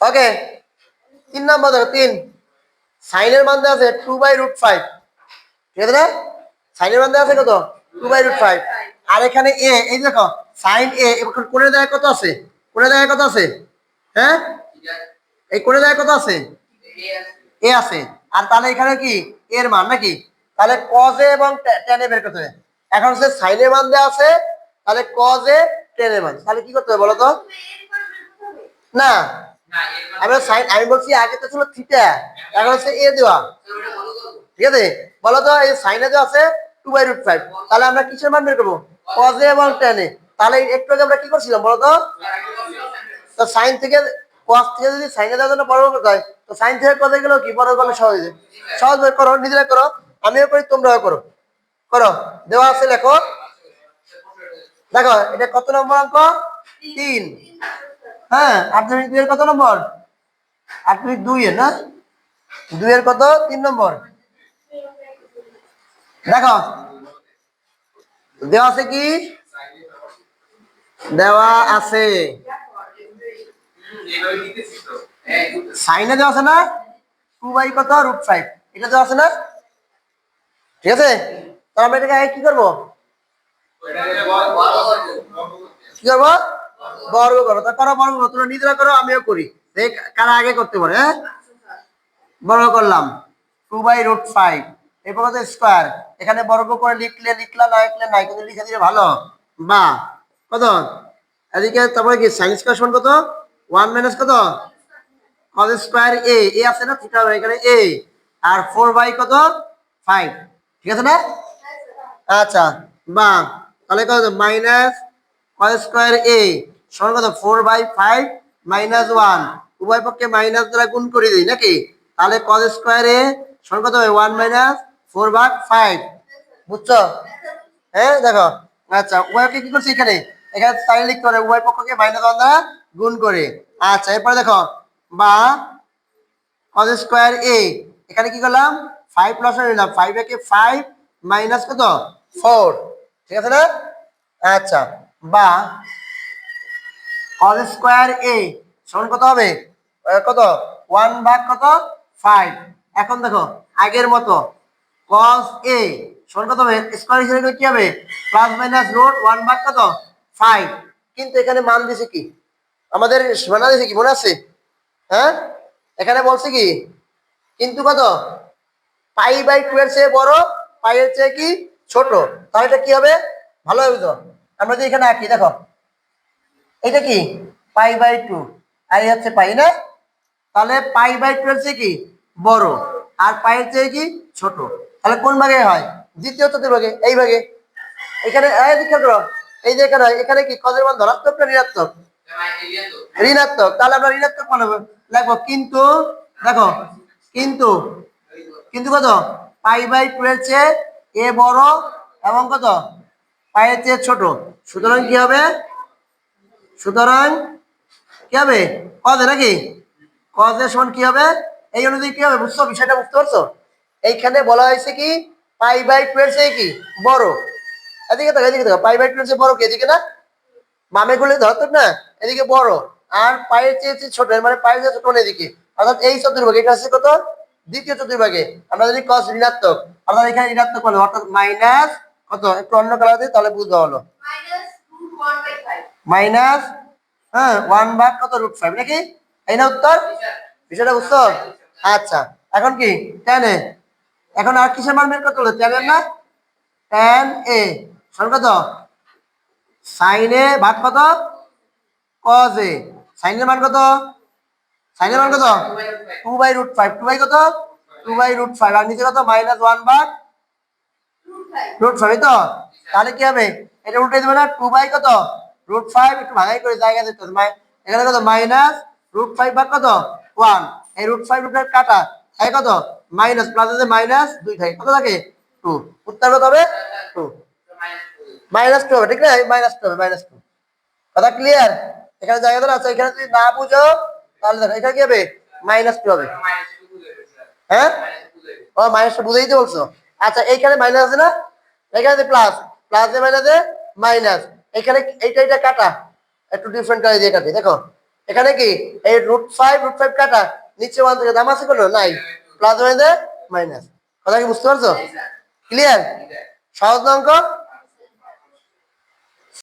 ওকে তিন নম্বর দেখো তিন। সাইনের মান আছে টু বাই রুট ফাইভ ঠিক আছে না? সাইনের মান আছে কত? টু বাই রুট ফাইভ আর এখানে এ এই দেখো সাইন এ এখন কোণের জায়গায় কত আছে? কোণের জায়গায় কত আছে? হ্যাঁ? এই কোণের জায়গায় কত আছে? এ আছে। আর তাহলে এখানে কি? এর মান নাকি? তাহলে কজে এবং টেনে বের করতে হবে। এখন হচ্ছে সাইনের মান দেওয়া আছে, তাহলে কজে টেনের মান। তাহলে কি করতে হবে বলো তো? না। আমরা সাইন আমি বলছি আগে তো ছিল থিটা এখন হচ্ছে এ দেওয়া। ঠিক আছে? বলো তো এই সাইনে দেওয়া আছে টু বাই রুট ফাইভ তাহলে আমরা কিসের মান বের করব? কজে এবং টেনে তাহলে একটু আগে আমরা কি করছিলাম বলো তো? তো সাইন থেকে কস থেকে যদি সাইনে দেওয়ার জন্য বড় করতে হয় তো সাইন থেকে কজে গেলেও কি? বড় করলে সহজ সহজ বের করো নিজেরা করো আমিও করি তোমরাও করো। করো দেওয়া আছে লেখো। দেখো এটা কত নম্বর অঙ্ক? তিন। হ্যাঁ আট দশমিক দুই এর কত নম্বর? আট দশমিক দুই এর না? দুই এর কত? তিন নম্বর। দেখো। দেওয়া আছে কি? দেওয়া আছে। সাইনে দেওয়া আছে না? টু বাই কত? Root five. এটা দেওয়া আছে না? ঠিক আছে? তো আমরা এটাকে কি করব? কি করব? বর্গ করো। তা করো বর্গ করো তোমরা নিজেরা করো, আমিও করি। কারা আগে করতে পারে হ্যাঁ? বর্গ করলাম। Two by root five. এরপর হচ্ছে স্কোয়ার এখানে বর্গ করে লিখলে লিখলা, না লিখলে নাই, কিন্তু লিখে দিলে ভালো। বা, কত? এদিকে তারপরে কি সাইন স্কোয়ার সমান কত? ওয়ান মাইনাস কত? কজ স্কোয়ার এ এ আছে না? থিটা এখানে এ আর ফোর বাই কত? ফাইভ ঠিক আছে না? আচ্ছা বা, তাহলে কত? মাইনাস কজ স্কোয়ার এ সমান four by five minus one উভয় পক্ষে মাইনাস দ্বারা গুণ করে দিই, নাকি? তাহলে কজ স্কোয়ার সমান কত one minus four by five বুঝছ? হ্যাঁ দেখো। আচ্ছা উভয়কে কি করছি এখানে? এখানে সাইন পারে উভয় পক্ষকে মাইনাস ওয়ান গুণ করে। আচ্ছা এরপরে দেখো, বা কজ স্কোয়ার এ এখানে কি করলাম? ফাইভ প্লাস নিলাম। ফাইভ একে ফাইভ মাইনাস কত? ফোর ঠিক আছে না? আচ্ছা বা কজ স্কোয়ার এ, সমান কত হবে? কত? ওয়ান ভাগ কত? ফাইভ। এখন দেখো, আগের মতো। কজ এ সমান কত হবে? স্কোয়ার হিসেবে কি হবে? প্লাস মাইনাস রোড ওয়ান ভাগ কত? ফাইভ কিন্তু এখানে মান দিছে কি? আমাদের সীমানা দিছে কি? মনে আছে? হ্যাঁ? এখানে বলছে কি? কিন্তু কত? পাই বাই টু এর চেয়ে বড়, পাই এর চেয়ে কি? ছোট। তাহলে এটা কি হবে? ভালো হবে তো। আমরা যদি এখানে আঁকি, দেখো। এটা কি? Pi by two. আর এই হচ্ছে পাই, না? তাহলে পাই বাই টু চেয়ে কি? বড়। আর পায়ের চেয়ে কি? ছোট। তাহলে কোন ভাগে হয়? দ্বিতীয় চতুর্ভাগে এই ভাগে। এখানে করো, এই যে এখানে এখানে কি? কজের মান ধনাত্মক না ঋণাত্মক? ঋণাত্মক। তাহলে আমরা ঋণাত্মক বানাবো লাগবো কিন্তু, দেখো, কিন্তু কিন্তু কত? পাই বাই টু এর চেয়ে এ বড় এবং কত? পায়ের চেয়ে ছোট। সুতরাং কি হবে? সুতরাং কি হবে? কজে নাকি? কজের সমান কি হবে? এই অনুযায়ী কি হবে? বুঝছ? বিষয়টা বুঝতে পারছ? এইখানে বলা হয়েছে কি, পাই বাই টু এর চেয়ে কি? বড়। এদিকে দেখো এদিকে দেখো, পাই বাই টু এর চেয়ে বড় কি? এদিকে না? মামে গুলি ধরতো না? এদিকে বড়। আর পায়ের চেয়ে ছোট মানে পায়ের চেয়ে ছোট এদিকে। অর্থাৎ এই চতুর্ভাগে, এটা হচ্ছে কত? দ্বিতীয় চতুর্ভাগে। আমরা যদি কস ঋণাত্মক অর্থাৎ এখানে ঋণাত্মক হলো অর্থাৎ মাইনাস কত? একটু অন্য কালার দিই তাহলে বুঝতে হলো। মাইনাস হ্যাঁ ওয়ান ভাগ কত রুট ফাইভ নাকি এই না উত্তর? বিষয়টা বুঝছ আচ্ছা এখন কি? টেন এ এখন আর কিসের মান বের করতে হলো? টেন এর না? টেন এ সমান কত? সাইনে ভাগ কত? কজ এ সাইনের মান কত? সাইনের মান কত? Two by root five two by কত? টু বাই রুট ফাইভ আর নিচে কত? মাইনাস ওয়ান ভাগ রুট ফাইভ তো? তাহলে কি হবে? এটা উল্টে দেবে না? টু বাই কত? রুট ফাইভ একটু ভাঙাই করে জায়গা দিতে এখানে কত? মাইনাস রুট ফাইভ ভাগ কত? ওয়ান এই রুট ফাইভ রুট ফাইভ কাটা। থাকে কত? মাইনাস প্লাস আছে মাইনাস দুই থাকে। কত থাকে? টু উত্তর কত হবে? টু মাইনাস টু হবে, ঠিক না মাইনাস টু হবে মাইনাস টু কথা ক্লিয়ার এখানে জায়গা ধরে আছে এখানে যদি না বুঝো, তাহলে দেখো, এখানে কি হবে? মাইনাস টু হবে। হ্যাঁ? ও মাইনাসটা বুঝেই তো বলছো। আচ্ছা এইখানে মাইনাস আছে না? এখানে প্লাস প্লাসে মাইনাসে মাইনাস এখানে এইটা এটা কাটা। একটু ডিফারেন্ট করে দিয়ে কাটি দেখো। এখানে কি? এই রুট ফাইভ রুট ফাইভ কাটা। নিচে ওয়ান থেকে দাম আছে কোনো? নাই। প্লাস মাইনাস মাইনাস কথা কি বুঝতে পারছ? ক্লিয়ার সহজ অঙ্ক?